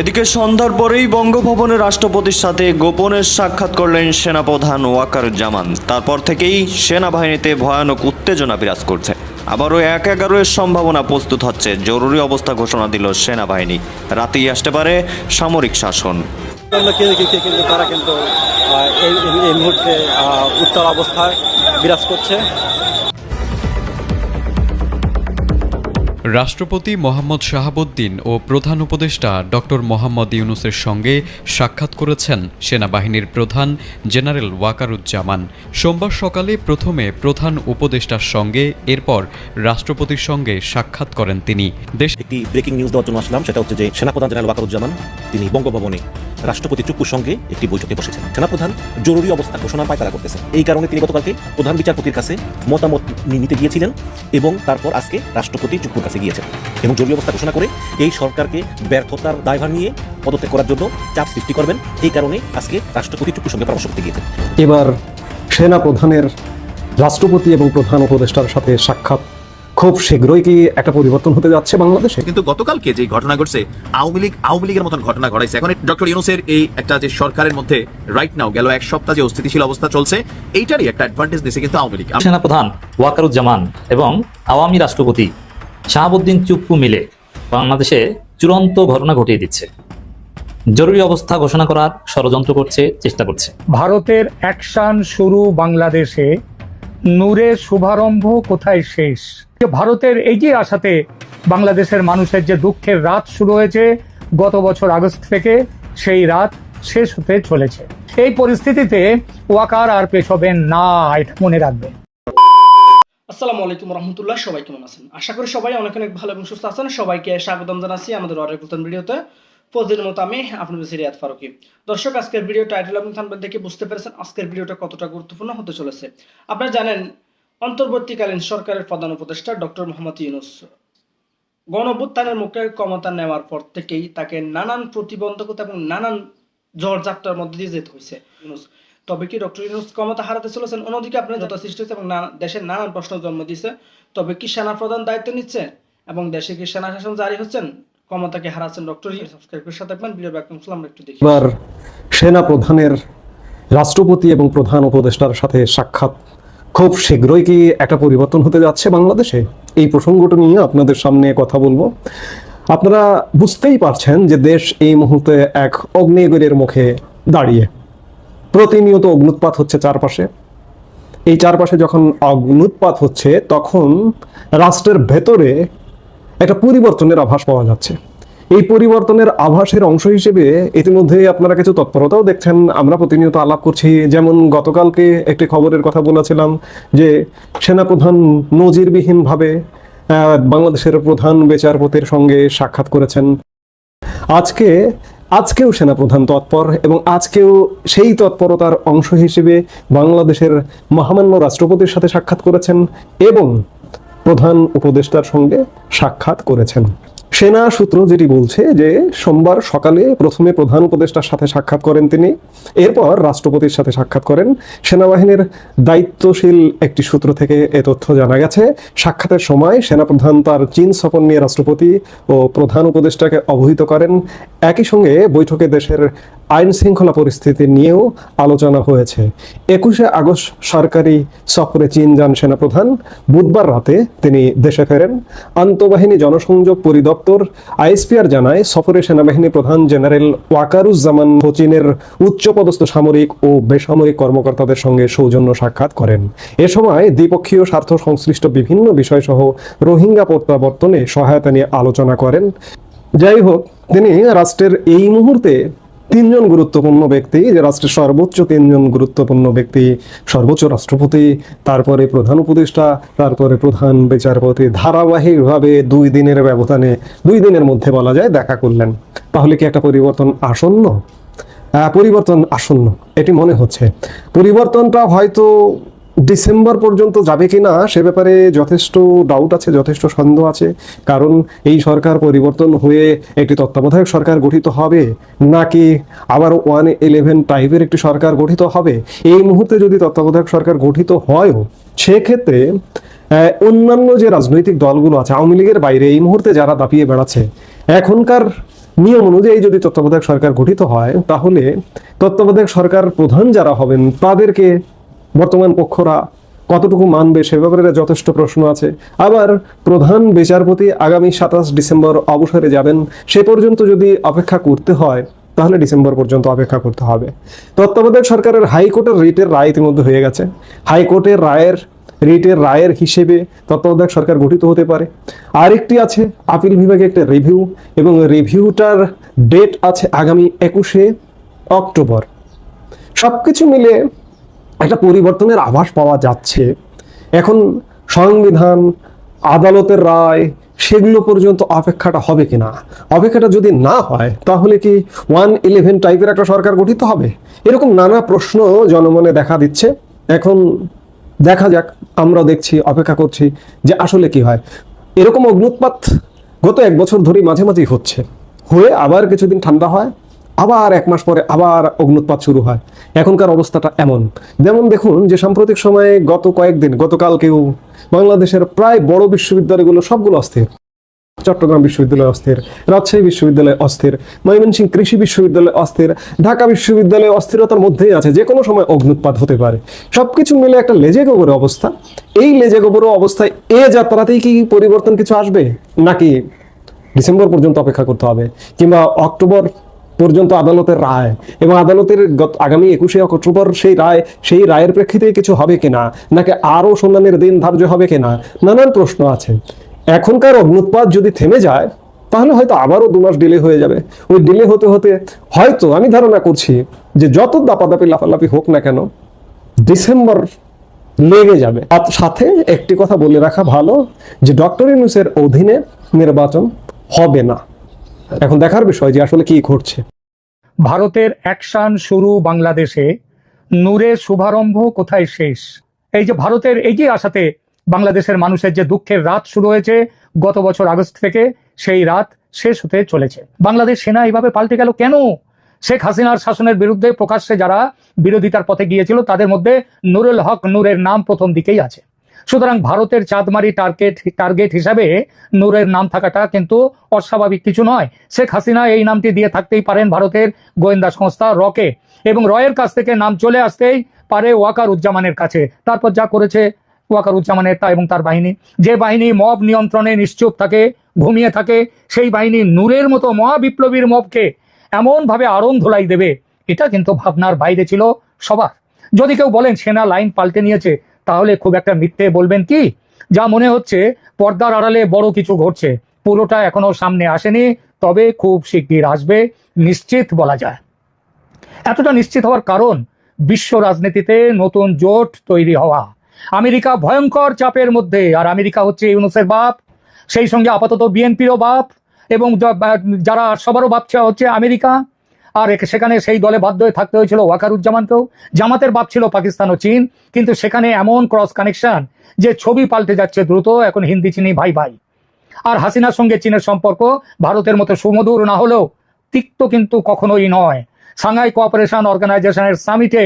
এদিকে সন্ধ্যার পরেই বঙ্গভবনে রাষ্ট্রপতির সাথে গোপনে সাক্ষাৎ করলেন সেনাপ্রধান ওয়াকারুজ্জামান। তারপর থেকেই সেনাবাহিনীতে ভয়ানক উত্তেজনা বিরাজ করছে। আবারও এক এগারোয়ের সম্ভাবনা প্রস্তুত হচ্ছে জরুরি অবস্থা ঘোষণা দিল সেনাবাহিনী। রাতেই আসতে পারে সামরিক শাসন। তারা কিন্তু এই মুহূর্তে আহ, উত্তাল অবস্থায় বিরাজ করছে। রাষ্ট্রপতি মোহাম্মদ শাহাবুদ্দিন ও প্রধান উপদেষ্টা ডক্টর মোহাম্মদ ইউনুসের সঙ্গে সাক্ষাৎ করেছেন সেনাবাহিনীর প্রধান জেনারেল ওয়াকারুজ্জামান। সোমবার সকালে প্রথমে প্রধান উপদেষ্টার সঙ্গে, এরপর রাষ্ট্রপতির সঙ্গে সাক্ষাৎ করেন তিনি। দেশ একটি ব্রেকিং নিউজ দেওয়ার জন্য আসলাম, সেটা হচ্ছে যে সেনাপ্রধান জেনারেল ওয়াকারুজ্জামান, তিনি বঙ্গভবনে রাষ্ট্রপতি চুপ্পুর সঙ্গে একটি বৈঠকে বসেছেন। সেনাপ্রধান জরুরি অবস্থা ঘোষণা পায়তারা করতেছেন। এই কারণে তিনি গতকালকে প্রধান বিচারপতির কাছে মতামত নিতে গিয়েছিলেন এবং তারপর আজকে রাষ্ট্রপতি চুপ্পুর কাছে গিয়েছেন। এবং জরুরি অবস্থা ঘোষণা করে এই সরকারকে ব্যর্থতার দায়ভার নিয়ে পদত্যাগ করার জন্য চাপ সৃষ্টি করবেন। এই কারণে আজকে রাষ্ট্রপতি চুপ্পুর সঙ্গে পরামর্শ করতে গিয়েছেন। এবার সেনা প্রধানের রাষ্ট্রপতি এবং প্রধান উপদেষ্টার সাথে সাক্ষাৎ। খুব শীঘ্রই কি একটা পরিবর্তন হতে যাচ্ছে বাংলাদেশে? কিন্তু গতকালকে যে ঘটনা ঘটছে আওয়ামী লীগ আওয়ামী লীগের মতন ঘটনা ঘটাইছে। এখন ডক্টর ইউনুসের এই একটা যে সরকারের মধ্যে রাইট নাও গেল এক সপ্তাহ যে অস্থিতিশীল অবস্থা চলছে এইটারই একটা অ্যাডভান্টেজ দিছে কিন্তু আওয়ামী লীগ। সেনাপ্রধান ওয়াকারুজ্জামান এবং আওয়ামী রাষ্ট্রপতি শাহাবুদ্দিন চুপ্পু মিলে বাংলাদেশে চূড়ান্ত ঘটনা ঘটিয়ে দিচ্ছে। জরুরি অবস্থা ঘোষণা করার ষড়যন্ত্র করছে, চেষ্টা করছে। ভারতের অ্যাকশন শুরু বাংলাদেশে। নূরের শুভারম্ভ কোথায় শেষ? ভারতের এগিয়ে আসাতে বাংলাদেশের মানুষের যে দুঃখের রাত শুরু হয়েছে, গত বছর আগস্ট থেকে সেই রাত শেষ হতে চলেছে। এই পরিস্থিতিতে ওয়াকার আর পেছবেন না, এটা মনে রাখবেন। আসসালামু আলাইকুম রহমতুল্লাহ, সবাই কেমন আছেন? আশা করি সবাই অনেক অনেক ভালো এবং সুস্থ আছেন। সবাইকে স্বাগতম জানাচ্ছি আমাদের অনেক নতুন ভিডিওতে। প্রতিদিনের মতো আমি আপনাদের সিরিয়াত ফারুকি। দর্শক, আজকের ভিডিও টাইটেল এবং থাম্বনেল দেখে বুঝতে পেরেছেন আজকের ভিডিওটা কতটা গুরুত্বপূর্ণ হতে চলেছে। আপনারা জানেন, অন্তর্বর্তীকালীন সরকারের প্রধান উপদেষ্টা ডক্টর মোহাম্মদ ইউনুস গণঅভ্যুত্থানের মুখে ক্ষমতা নেওয়ার পর থেকেই তাকে নানান প্রতিবন্ধকতা এবং নানান ঝড়ঝাপটার মধ্যে দিয়ে যেতে হয়েছে। ইউনুস তবে কি ডক্টর ইউনুস ক্ষমতা হারাতে চলেছেন? অন্যদিকে আপনার যত সৃষ্টি হচ্ছে এবং দেশের নানান প্রশ্ন জন্ম দিচ্ছে তবে কি সেনা প্রধান দায়িত্ব নিচ্ছে? এবং দেশে কি সেনা শাসন জারি হচ্ছেন? ক্ষমতাকে হারাচ্ছেন ডক্টর সাবস্ক্রাইব করে সাথে থাকবেন। ভিডিও ব্যাক আমরা একটু দেখি। এবার সেনা প্রধানের রাষ্ট্রপতি এবং প্রধান উপদেষ্টার সাথে সাক্ষাৎ। খুব শীঘ্রই কি একটা পরিবর্তন হতে যাচ্ছে বাংলাদেশে? এই প্রসঙ্গটা নিয়ে আপনাদের সামনে কথা বলব। আপনারা বুঝতেই পারছেন যে দেশ এই মুহূর্তে এক অগ্নিগিরের মুখে দাঁড়িয়ে। প্রতিনিয়ত অগ্নুৎপাত হচ্ছে চারপাশে। এই চারপাশে যখন অগ্নুৎপাত হচ্ছে, তখন রাষ্ট্রের ভেতরে একটা পরিবর্তনের আভাস পাওয়া যাচ্ছে। এই পরিবর্তনের আভাসের অংশ হিসেবে ইতিমধ্যে আপনারা কিছু তৎপরতাও দেখছেন। আমরা প্রতিনিয়ত আলাপ করছি। যেমন গতকালকে একটি খবরের কথা বলেছিলাম যে সেনাপ্রধান নজিরবিহীনভাবে বাংলাদেশের প্রধান বিচারপতির সঙ্গে সাক্ষাৎ করেছেন। আজকে আজকেও সেনাপ্রধান তৎপর এবং আজকেও সেই তৎপরতার অংশ হিসেবে বাংলাদেশের মহামান্য রাষ্ট্রপতির সাথে সাক্ষাৎ করেছেন এবং প্রধান উপদেষ্টার সঙ্গে সাক্ষাৎ করেছেন। সেনা সূত্র যেটি বলছে যে সোমবার সকালে প্রথমে প্রধান উপদেষ্টার সাথে সাক্ষাৎ করেন তিনি। এরপর রাষ্ট্রপতির সাথে সাক্ষাৎ করেন। সেনাবাহিনীর দায়িত্বশীল একটি সূত্র থেকে এ তথ্য জানা গেছে। সাক্ষাতের সময় সেনাপ্রধান তার চীন সফর নিয়ে রাষ্ট্রপতি ও প্রধান উপদেষ্টাকে অবহিত করেন। একই সঙ্গে বৈঠকে দেশের আইন শৃঙ্খলা পরিস্থিতি নিয়েও আলোচনা হয়েছে। একুশে আগস্ট সরকারি সফরে চীন যান সেনাপ্রধান। বুধবার রাতে তিনি দেশে ফেরেন। আন্তঃবাহিনী জনসংযোগ পরিদপ্তর আইএসপিআর জানায়, সফরে সেনাবাহিনী প্রধান জেনারেল ওয়াকারুজ্জামান হোচিনের উচ্চপদস্থ সামরিক ও বেসামরিক কর্মকর্তাদের সঙ্গে সৌজন্য সাক্ষাৎ করেন। এ সময় দ্বিপক্ষীয় স্বার্থ সংশ্লিষ্ট বিভিন্ন বিষয় সহ রোহিঙ্গা প্রত্যাবর্তনে সহায়তা নিয়ে আলোচনা করেন। যাই হোক, তিনি রাষ্ট্রের এই মুহূর্তে তিনজন গুরুত্বপূর্ণ ব্যক্তি, যে রাষ্ট্রের সর্বোচ্চ তিনজন গুরুত্বপূর্ণ ব্যক্তি, সর্বোচ্চ রাষ্ট্রপতি, তারপরে প্রধান উপদেষ্টা, তারপরে প্রধান বিচারপতি, ধারাবাহিকভাবে দুই দিনের ব্যবধানে, দুই দিনের মধ্যে বলা যায় দেখা করলেন। তাহলে কি একটা পরিবর্তন আসন্ন? পরিবর্তন আসন্ন, এটি মনে হচ্ছে। পরিবর্তনটা হয়তো ডিসেম্বর পর্যন্ত যাবে কি না সে ব্যাপারে যথেষ্ট ডাউট আছে, যথেষ্ট সন্দেহ আছে। কারণ এই সরকার পরিবর্তন হয়ে একটি তত্ত্বাবধায়ক সরকার গঠিত হবে নাকি আবার ওয়ান ইলেভেন টাইপের একটি সরকার গঠিত হবে? এই মুহূর্তে যদি তত্ত্বাবধায়ক সরকার গঠিত হয়ও, সেক্ষেত্রে অন্যান্য যে রাজনৈতিক দলগুলো আছে, আওয়ামী লীগের বাইরে এই মুহূর্তে যারা দাপিয়ে বেড়াচ্ছে, এখনকার নিয়ম অনুযায়ী যদি তত্ত্বাবধায়ক সরকার গঠিত হয়, তাহলে তত্ত্বাবধায়ক সরকার প্রধান যারা হবেন, তাদেরকে বর্তমান পক্ষরা কতটুকু মানবে সে ব্যাপারে যথেষ্ট প্রশ্ন আছে। আবার প্রধান বিচারপতি আগামী সাতাশ ডিসেম্বর অবসরে যাবেন, সে পর্যন্ত যদি অপেক্ষা করতে হয়, তাহলে ডিসেম্বর পর্যন্ত অপেক্ষা করতে হবে। তত্ত্বাবধায়ক সরকারের হাইকোর্টের রিটের রায় ইতিমধ্যে হয়ে গেছে। হাইকোর্টের রায়ের, রিটের রায়ের হিসেবে তত্ত্বাবধায়ক সরকার গঠিত হতে পারে। আরেকটি আছে, আপিল বিভাগে একটা রিভিউ, এবং রিভিউটার ডেট আছে আগামী একুশে অক্টোবর। সবকিছু মিলে একটা পরিবর্তনের আভাস পাওয়া যাচ্ছে। এখন সংবিধান, আদালতের রায়, সেগুলো পর্যন্ত অপেক্ষাটা হবে কিনা? অপেক্ষাটা যদি না হয়, তাহলে কি ওয়ান ইলেভেন টাইপের একটা সরকার গঠিত হবে? এরকম নানা প্রশ্ন জনমনে দেখা দিচ্ছে। এখন দেখা যাক, আমরা দেখছি, অপেক্ষা করছি যে আসলে কি হয়। এরকম অগ্নুৎপাত গত এক বছর ধরেই মাঝে মাঝেই হচ্ছে। হয়ে আবার কিছুদিন ঠান্ডা হয়। আবার এক মাস পরে আবার অগ্নুৎপাত শুরু হয়। এখনকার অবস্থাটা এমন। যেমন দেখুন যে সাম্প্রতিক সময়ে গত কয়েকদিন, গতকালকেও বাংলাদেশের প্রায় বড় বিশ্ববিদ্যালয়গুলো সবগুলো অস্থির। চট্টগ্রাম বিশ্ববিদ্যালয় অস্থির, রাজশাহী বিশ্ববিদ্যালয় অস্থির, ময়মনসিংহ কৃষি বিশ্ববিদ্যালয় অস্থির, ঢাকা বিশ্ববিদ্যালয় অস্থিরতার মধ্যেই আছে যে কোনো সময় অগ্নুৎপাত হতে পারে। সবকিছু মিলে একটা লেজে গোবর অবস্থা। এই লেজে গোবর অবস্থায় এ যাত্রাতেই কি পরিবর্তন কিছু আসবে? নাকি ডিসেম্বর পর্যন্ত অপেক্ষা করতে হবে? কিংবা অক্টোবর পর্যন্ত আদালতের রায়। এবং আদালতের গত- আগামী একুশে অক্টোবর সেই রায়, সেই রায়ের প্রেক্ষিতে কিছু হবে কিনা, নাকি আরও শুনানির দিন ধার্য হবে কিনা, নানান প্রশ্ন আছে। এখনকার অগ্নুৎপাত যদি থেমে যায়, তাহলে হয়তো আবারও দু মাস ডিলে হয়ে যাবে। ওই ডিলে হতে হতে হয়তো আমি ধারণা করছি যে যত দাপাদাপি লাফালাফি হোক না কেন, ডিসেম্বর লেগে যাবে। আর সাথে একটি কথা বলে রাখা ভালো যে ডক্টর ইউনুসের অধীনে নির্বাচন হবে না। এখন দেখার বিষয় যে আসলে কি ঘটছে। ভারতের অ্যাকশন শুরু বাংলাদেশে। নূরের শুভারম্ভ কোথায় শেষ? এই যে ভারতের এগিয়ে আসাতে বাংলাদেশের মানুষের যে দুঃখের রাত শুরু হয়েছে, গত বছর আগস্ট থেকে সেই রাত শেষ হতে চলেছে। বাংলাদেশ সেনা এইভাবে পাল্টে গেল কেন? শেখ হাসিনার শাসনের বিরুদ্ধে প্রকাশ্যে যারা বিরোধিতার পথে গিয়েছিল, তাদের মধ্যে নুরুল হক নূরের নাম প্রথম দিকেই আছে। সুতরাং ভারতের চাঁদমারি টার্গেট টার্গেট হিসাবে নূরের নাম থাকাটা কিন্তু অস্বাভাবিক কিছু নয়। শেখ হাসিনা এই নামটি দিয়ে থাকতেই পারেন ভারতের গোয়েন্দা সংস্থা রকে। এবং রয়ের কাছ থেকে নাম চলে আসতেই পারে ওয়াকার উজ্জামানের কাছে। তারপর যা করেছে ওয়াকার উজ্জামানের তা এবং তার বাহিনী। যে বাহিনী মব নিয়ন্ত্রণে নিশ্চুপ থাকে, ঘুমিয়ে থাকে, সেই বাহিনী নূরের মতো মহাবিপ্লবীর মবকে এমনভাবে আড়ং ধোলাই দেবে, এটা কিন্তু ভাবনার বাইরে ছিল সবার। যদি কেউ বলেন সেনা লাইন পাল্টে নিয়েছে তাহলে খুব একটা মিথ্যে বলবেন কি? যা মনে হচ্ছে, পর্দার আড়ালে বড় কিছু ঘটছে। পুরোটা এখনও সামনে আসেনি, তবে খুব শিগগির আসবে, নিশ্চিত বলা যায়। এতটা নিশ্চিত হওয়ার কারণ, বিশ্ব রাজনীতিতে নতুন জোট তৈরি হওয়া। আমেরিকা ভয়ঙ্কর চাপের মধ্যে, আর আমেরিকা হচ্ছে ইউনুসের বাপ, সেই সঙ্গে আপাতত বিএনপিরও বাপ, এবং যারা সবারও বাপ হচ্ছে আমেরিকা। আর সেখানে সেই দলে বাধ্য হয়ে থাকতে হয়েছিল ওয়াকারুজ্জামানকেও। জামাতের বাপ ছিল পাকিস্তান ও চীন, কিন্তু সেখানে এমন ক্রস কানেকশন যে ছবি পাল্টে যাচ্ছে দ্রুত, এখন হিন্দি, চিনি, ভাই ভাই। আর হাসিনার সঙ্গে চীনের সম্পর্ক, ভারতের মতো সুমধুর না হলেও তিক্ত কিন্তু কখনোই নয়। সাংহাই কোঅপারেশন অর্গানাইজেশনের সামিটে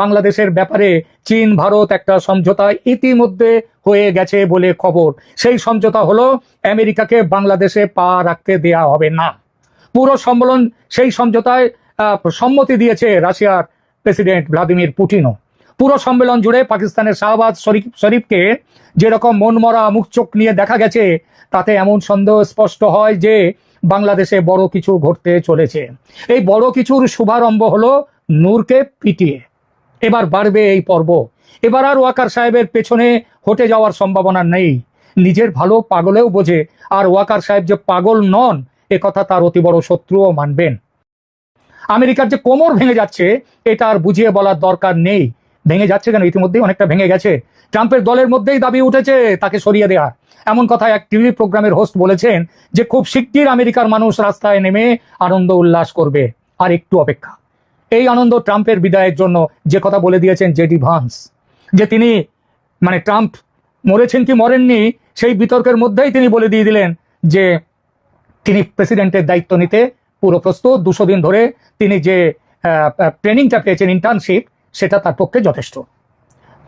বাংলাদেশের ব্যাপারে চীন, ভারত একটা সমঝোতা ইতিমধ্যে হয়ে গেছে বলে খবর। সেই সমঝোতা হলো, আমেরিকাকে বাংলাদেশে পা রাখতে দেয়া হবে না। পুরো সম্মেলন সেই সমঝোতায় সম্মতি দিয়েছে রাশিয়ার প্রেসিডেন্ট ভ্লাদিমির পুটিনও। পুরো সম্মেলন জুড়ে পাকিস্তানের শাহবাজ শরীফ, শরীফকে যেরকম মনমরা মুখ চোখ নিয়ে দেখা গেছে, তাতে এমন সন্দেহ স্পষ্ট হয় যে বাংলাদেশে বড় কিছু ঘটতে চলেছে। এই বড় কিছুর শুভারম্ভ হলো নূরকে পিটিয়ে। এবার বাড়বে এই পর্ব। এবার আর ওয়াকার সাহেবের পেছনে হটে যাওয়ার সম্ভাবনা নেই। নিজের ভালো পাগলেও বোঝে, আর ওয়াকার সাহেব যে পাগল নন কথা তার অতি বড় শত্রুও মানবেন। আমেরিকার যে কোমর ভেঙে যাচ্ছে, এটা আর বুঝিয়ে বলার দরকার নেই। ভেঙে যাচ্ছে কেন? ইতিমধ্যেই অনেকটা ভেঙে গেছে। ট্রাম্পের দলের মধ্যেই দাবি উঠেছে তাকে সরিয়ে দেওয়ার এমন কথা এক টিভি প্রোগ্রামের হোস্ট বলেছেন যে, খুব শিগগির আমেরিকার মানুষ রাস্তায় নেমে আনন্দ উল্লাস করবে। আর একটু অপেক্ষা। এই আনন্দ ট্রাম্পের বিদায়ের জন্য যে কথা বলে দিয়েছেন জেডি ভান্স, যে তিনি মানে ট্রাম্প মরেছেন কি মরেননি, সেই বিতর্কের মধ্যেই তিনি বলে দিয়ে দিলেন যে তিনি প্রেসিডেন্টের দায়িত্ব নিতে পুরো প্রস্তুত। দুশো দিন ধরে তিনি যে ট্রেনিংটা পেয়েছেন ইন্টার্নশিপ সেটা তার পক্ষে যথেষ্ট।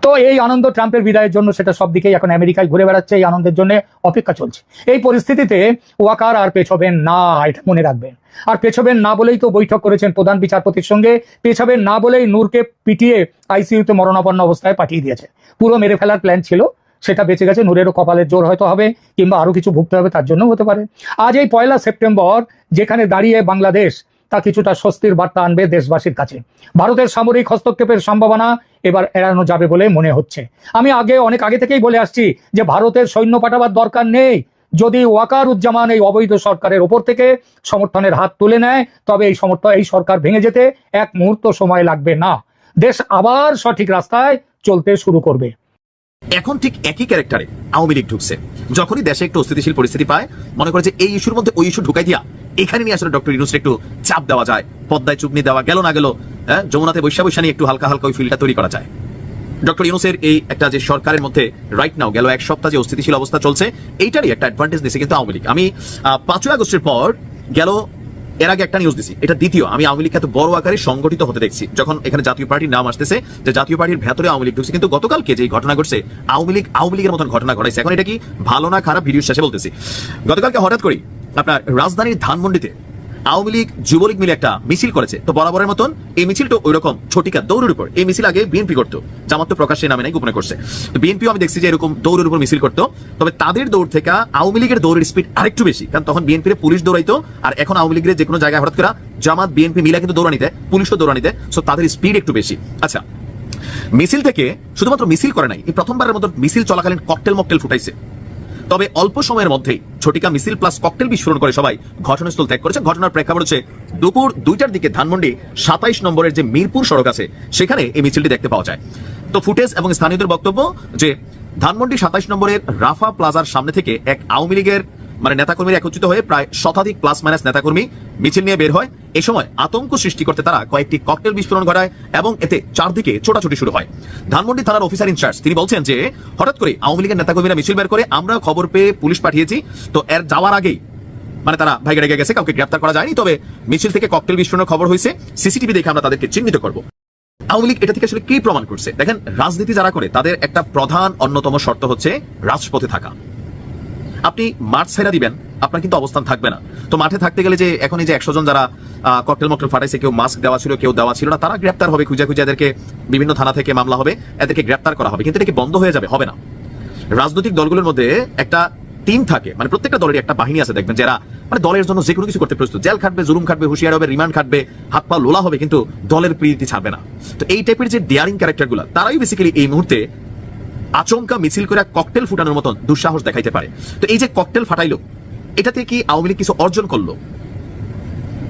তো এই আনন্দ ট্রাম্পের বিদায়ের জন্য সেটা সব দিকেই এখন আমেরিকায় ঘুরে বেড়াচ্ছে, এই আনন্দের জন্য অপেক্ষা চলছে। এই পরিস্থিতিতে ওয়াকার আর পেছবেন না, এটা মনে রাখবেন। আর পেছবেন না বলেই তো বৈঠক করেছেন প্রধান বিচারপতির সঙ্গে, পেছবেন না বলেই নূরকে পিটিয়ে আইসিইউতে মরণাপন্ন অবস্থায় পাঠিয়ে দিয়েছে। পুরো মেরে ফেলার প্ল্যান ছিল সেটা বেঁচে গেছে, নূরেরও কপালের জোর হয়তো হবে, কিংবা আরও কিছু ভুগতে হবে, তার জন্য হতে পারে। আজ এই পয়লা সেপ্টেম্বর, যেখানে দাঁড়িয়ে বাংলাদেশ তা কিছুটা স্বস্তির বার্তা আনবে দেশবাসীর কাছে। ভারতের সামরিক হস্তক্ষেপের সম্ভাবনা এবার এড়ানো যাবে বলে মনে হচ্ছে। আমি আগে, অনেক আগে থেকেই বলে আসছি যে ভারতের সৈন্য পাঠাবার দরকার নেই। যদি ওয়াকার উজ্জামান এই অবৈধ সরকারের ওপর থেকে সমর্থনের হাত তুলে নেয়, তবে এই সমর্থন এই সরকার ভেঙে যেতে এক মুহূর্ত সময় লাগবে না। দেশ আবার সঠিক রাস্তায় চলতে শুরু করবে। এখন ঠিক একই ক্যারেক্টারে আওয়ামী লীগ ঢুকছে। যখনই দেশে একটু অস্থিতিশীল পরিস্থিতি পায়, মনে করে যে এই ইস্যুর মধ্যে ওই ইস্যু ঢুকাই দিয়া এখানে নিয়ে আসলে ডক্টর ইউনুসের একটু চাপ দেওয়া যায়। পদ্মায় চুপনি দেওয়া গেল না গেল হ্যাঁ যমুনাতে বৈশা বৈশা নিয়ে একটু হালকা হালকা ওই ফিলটা তৈরি করা যায়। ডক্টর ইউনুসের এই একটা যে সরকারের মধ্যে রাইট নাও গেল এক সপ্তাহ যে অস্থিতিশীল অবস্থা চলছে, এইটারই একটা অ্যাডভান্টেজ দিচ্ছে কিন্তু আওয়ামী লীগ। আমি পাঁচই আগস্টের পর গেল এর আগে একটা নিউজ দিছি, এটা দ্বিতীয়। আমি আওয়ামী লীগকে এত বড় আকারে সংগঠিত হতে দেখছি, যখন এখানে জাতীয় পার্টির নাম আসতেছে যে জাতীয় পার্টির ভেতরে আওয়ামী লীগ ঢুকছে। কিন্তু গতকালকে যে ঘটনা ঘটছে, আওয়ামী লীগ আওয়ামী লীগের মতন ঘটনা ঘটাইছে। এখন এটা কি ভালো না খারাপ? ভিডিও শেষে বলতেছি। গতকালকে হঠাৎ করি আপনার রাজধানীর ধানমন্ডিতে আওয়ামী লীগ, যুবলীগ মিলে একটা মিছিল করেছে। তো বরাবরের মতন এই মিছিলটা ওই রকম ছটিকা দৌড়ের উপর। এই মিছিল আগে বিএনপি করতো। জামাত তো প্রকাশ্যে নামে নাই, গোপনে করছে। তো বিএনপিও আমি দেখছি যে এরকম দৌড়ের উপর মিছিল করতো। তবে তাদের দৌড় থেকে আওয়ামী লীগের দৌড়ের স্পিড আরেকটু বেশি। কারণ তখন বিএনপির পুলিশ দৌড়াইতো, আর এখন আওয়ামী লীগের যে কোনো জায়গায় হঠাৎ করে জামাত, বিএনপি মিলে কিন্তু দৌড়ানিতে পুলিশও দৌড়ানিতে সো তাদের স্পিড একটু বেশি। আচ্ছা মিছিল থেকে শুধুমাত্র মিছিল করে নাই, এই প্রথমবারের মতো মিছিল চলাকালীন ককটেল মকটেল ফুটাইছে। তবে অল্প সময়ের মধ্যেই ছটিকা মিছিল প্লাস ককটেল বিস্ফোরণ করে সবাই ঘটনাস্থল ত্যাগ করেছে। ঘটনার প্রেক্ষাপট হচ্ছে দুপুর দুইটার দিকে ধানমন্ডি সাতাইশ নম্বরের যে মিরপুর সড়ক আছে, সেখানে এই মিছিলটি দেখতে পাওয়া যায়। তো ফুটেজ এবং স্থানীয়দের বক্তব্য যে ধানমন্ডি সাতাইশ নম্বরের রাফা প্লাজার সামনে থেকে এক আওয়ামী লীগের মানে নেতাকর্মীরা একত্রিত হয়ে প্রায় শতাধিক প্লাস মাইনাস নেতাকর্মী মিছিল নিয়ে বের হয়। এ সময় আতঙ্ক সৃষ্টি করতে তারা কয়েকটি ককটেল বিস্ফোরণ ঘটায় এবং এতে চারদিকে ছোটাছুটি শুরু হয়। ধানমন্ডি থানার অফিসার ইনচার্জ তিনি বলছেন যে, হঠাৎ করে আওয়ামী লীগের নেতাকর্মীরা মিছিল বের করে আমরা খবর পেয়ে পুলিশ পাঠিয়েছি, তো এর যাওয়ার আগেই মানে তারা ভাইগে রেগে গেছে, কাউকে গ্রেপ্তার করা যায়নি, তবে মিছিল থেকে ককটেল বিস্ফোরণের খবর হয়েছে, সিসিটিভি দেখে আমরা তাদেরকে চিহ্নিত করব। আওয়ামী লীগ এটা থেকে আসলে কি প্রমাণ করছে? দেখেন, রাজনীতি যারা করে, তাদের একটা প্রধান অন্যতম শর্ত হচ্ছে রাজপথে থাকা। আপনি মাঠ ছেড়া দিবেন, আপনার কিন্তু অবস্থান থাকবে না। তো মাঠে থাকতে গেলে যে এখন এই যে একশো জন যারা ককটেল মকটেল ফাটাইছে, কেউ মাস্ক দেওয়া ছিল, কেউ দেওয়া ছিল না, তারা গ্রেপ্তার হবে, খুঁজে খুঁজে এদেরকে বিভিন্ন থানা থেকে মামলা হবে, এদেরকে গ্রেপ্তার করা হবে। কিন্তু এটা কি বন্ধ হয়ে যাবে? হবে না। রাজনৈতিক দলগুলোর মধ্যে একটা টিম থাকে মানে প্রত্যেকটা দলের একটা বাহিনী আছে, দেখবেন, যারা মানে দলের জন্য যে কোনো কিছু করতে প্রস্তুত। জেল খাটবে, জুলুম খাটবে, হুঁশিয়ার হবে রিমান্ড খাটবে, হাত পা লোলা হবে, কিন্তু দলের প্রীতি ছাড়বে না। তো এই টাইপের যে ডেয়ারিং ক্যারেক্টারগুলো তারাই বেসিক্যালি এই মুহূর্তে আচমকা মিছিল করে ককটেল ফুটানোর মতন দুঃসাহস দেখাইতে পারে। তো এই যে ককটেল ফাটাইলো, এটাতে কি আওয়ামী লীগ কিছু অর্জন করল?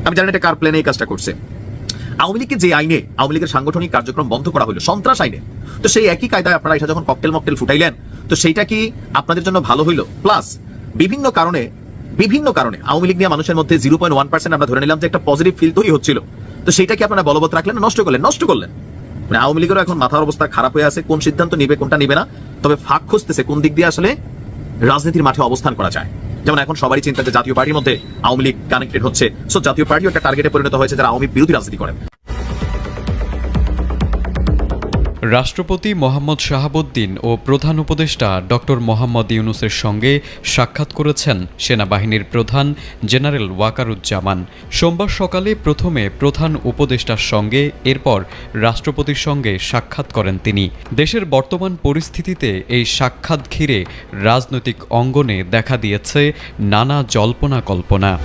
আমি জানি এটা কার প্ল্যানে এই কাজটা করছে। আওয়ামী লীগকে যে আইনে, আওয়ামী লীগের সাংগঠনিক কার্যক্রম বন্ধ করা হলো, সন্ত্রাস আইনে, তো সেই একই কায়দায় আপনারা এটা যখন ককটেল মকটেল ফুটাইলেন, তো সেইটা কি আপনাদের জন্য ভালো হইল? প্লাস বিভিন্ন কারণে বিভিন্ন কারণে আওয়ামী লীগ নিয়ে মানুষের মধ্যে জিরো পয়েন্ট ওয়ান পার্সেন্ট আমরা ধরে নিলাম যে একটা পজিটিভ ফিল তৈরি হচ্ছিল। তো সেইটা কি আপনারা বলবৎ রাখলেন নষ্ট করলেন? নষ্ট করলেন। মানে আওয়ামী লীগেরও এখন মাথার অবস্থা খারাপ হয়ে আছে, কোন সিদ্ধান্ত নিবে, কোনটা নিবে না, তবে ফাঁক খুঁজতেছে কোন দিক দিয়ে আসলে রাজনীতির মাঠে অবস্থান করা যায়। যেমন এখন সবারই চিন্তা যে জাতীয় পার্টির মধ্যে আওয়ামী লীগ কানেক্টেড হচ্ছে। সো জাতীয় পার্টিও একটা টার্গেটে পরিণত হয়েছে যারা আওয়ামী বিরোধী রাজনীতি করেন রাষ্ট্রপতি মোহাম্মদ শাহাবুদ্দিন ও প্রধান উপদেষ্টা ডক্টর মোহাম্মদ ইউনুসের সঙ্গে সাক্ষাৎ করেছেন সেনাবাহিনীর প্রধান জেনারেল ওয়াকারুজ্জামান। সোমবার সকালে প্রথমে প্রধান উপদেষ্টার সঙ্গে, এরপর রাষ্ট্রপতির সঙ্গে সাক্ষাৎ করেন তিনি। দেশের বর্তমান পরিস্থিতিতে এই সাক্ষাৎ ঘিরে রাজনৈতিক অঙ্গনে দেখা দিয়েছে নানা জল্পনা কল্পনা।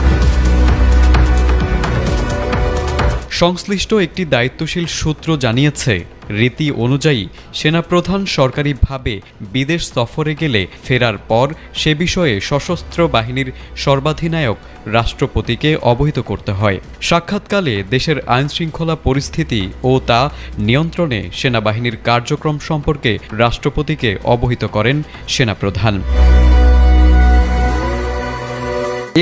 সংশ্লিষ্ট একটি দায়িত্বশীল সূত্র জানিয়েছে রীতি অনুযায়ী সেনাপ্রধান সরকারিভাবে বিদেশ সফরে গেলে ফেরার পর সে বিষয়ে সশস্ত্র বাহিনীর সর্বাধিনায়ক রাষ্ট্রপতিকে অবহিত করতে হয়। সাক্ষাৎকালে দেশের আইনশৃঙ্খলা পরিস্থিতি ও তা নিয়ন্ত্রণে সেনাবাহিনীর কার্যক্রম সম্পর্কে রাষ্ট্রপতিকে অবহিত করেন সেনাপ্রধান।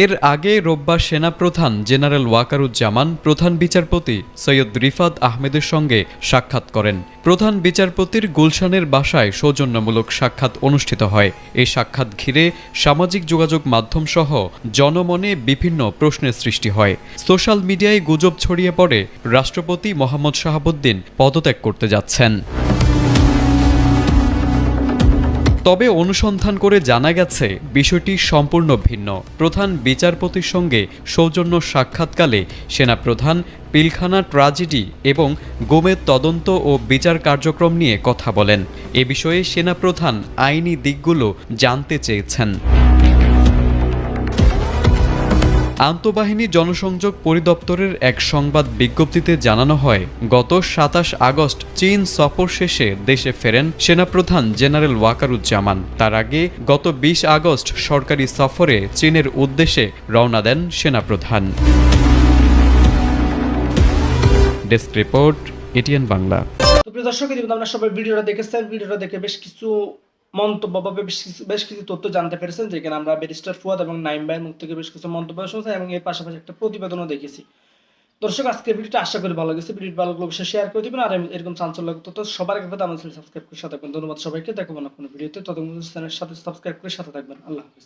এর আগে রোববার সেনাপ্রধান জেনারেল ওয়াকারুজ্জামান প্রধান বিচারপতি সৈয়দ রিফাত আহমেদের সঙ্গে সাক্ষাৎ করেন। প্রধান বিচারপতির গুলশানের বাসায় সৌজন্যমূলক সাক্ষাৎ অনুষ্ঠিত হয়। এই সাক্ষাৎ ঘিরে সামাজিক যোগাযোগ মাধ্যম সহ জনমনে বিভিন্ন প্রশ্নের সৃষ্টি হয়। সোশ্যাল মিডিয়ায় গুজব ছড়িয়ে পড়ে রাষ্ট্রপতি মোহাম্মদ শাহাবুদ্দিন পদত্যাগ করতে যাচ্ছেন। তবে অনুসন্ধান করে জানা গেছে, বিষয়টি সম্পূর্ণ ভিন্ন। প্রধান বিচারপতির সঙ্গে সৌজন্য সাক্ষাৎকালে সেনাপ্রধান পিলখানা ট্রাজেডি এবং গোমের তদন্ত ও বিচার কার্যক্রম নিয়ে কথা বলেন। এ বিষয়ে সেনাপ্রধান আইনি দিকগুলো জানতে চেয়েছেন। আন্তঃবাহিনী জনসংযোগ পরিদপ্তরের এক সংবাদ বিজ্ঞপ্তিতে জানানো হয়, গত সাতাশ আগস্ট চীন সফর শেষে দেশে ফেরেন সেনাপ্রধান জেনারেল ওয়াকারুজ্জামান। তার আগে গত বিশ আগস্ট সরকারি সফরে চীনের উদ্দেশ্যে রওনা দেন সেনাপ্রধান। Desk report, ATN Bangla. তো প্রিয় দর্শক আপনারা সবাই ভিডিওটা দেখেছেন, ভিডিওটা দেখে বেশ কিছু মন্তব্য বা বেশ কিছু তথ্য জানতে পেরেছেন, যেখানে আমরা ব্যারিস্টার ফুয়াদ এবং নাইম ভাইয়ের মুখ থেকে বেশ কিছু মন্তব্য শুনছি এবং এর পাশাপাশি একটা প্রতিবেদনও দেখেছি। দর্শক আজকে ভিডিওটা আশা করি ভালো লেগেছে। ভিডিওটি ভালো লাগলে শেয়ার করে দিবেন। আর এরকম চাঞ্চল্য তথ্য সবার আগে আমার চ্যানেল সাবস্ক্রাইব করে সাথে ধন্যবাদ সবাইকে। দেখো কোনো ভিডিওতে। ততক্ষণ চ্যানেলের সাথে সাবস্ক্রাইব করে সাথে থাকবেন। আল্লাহ হাফিজ।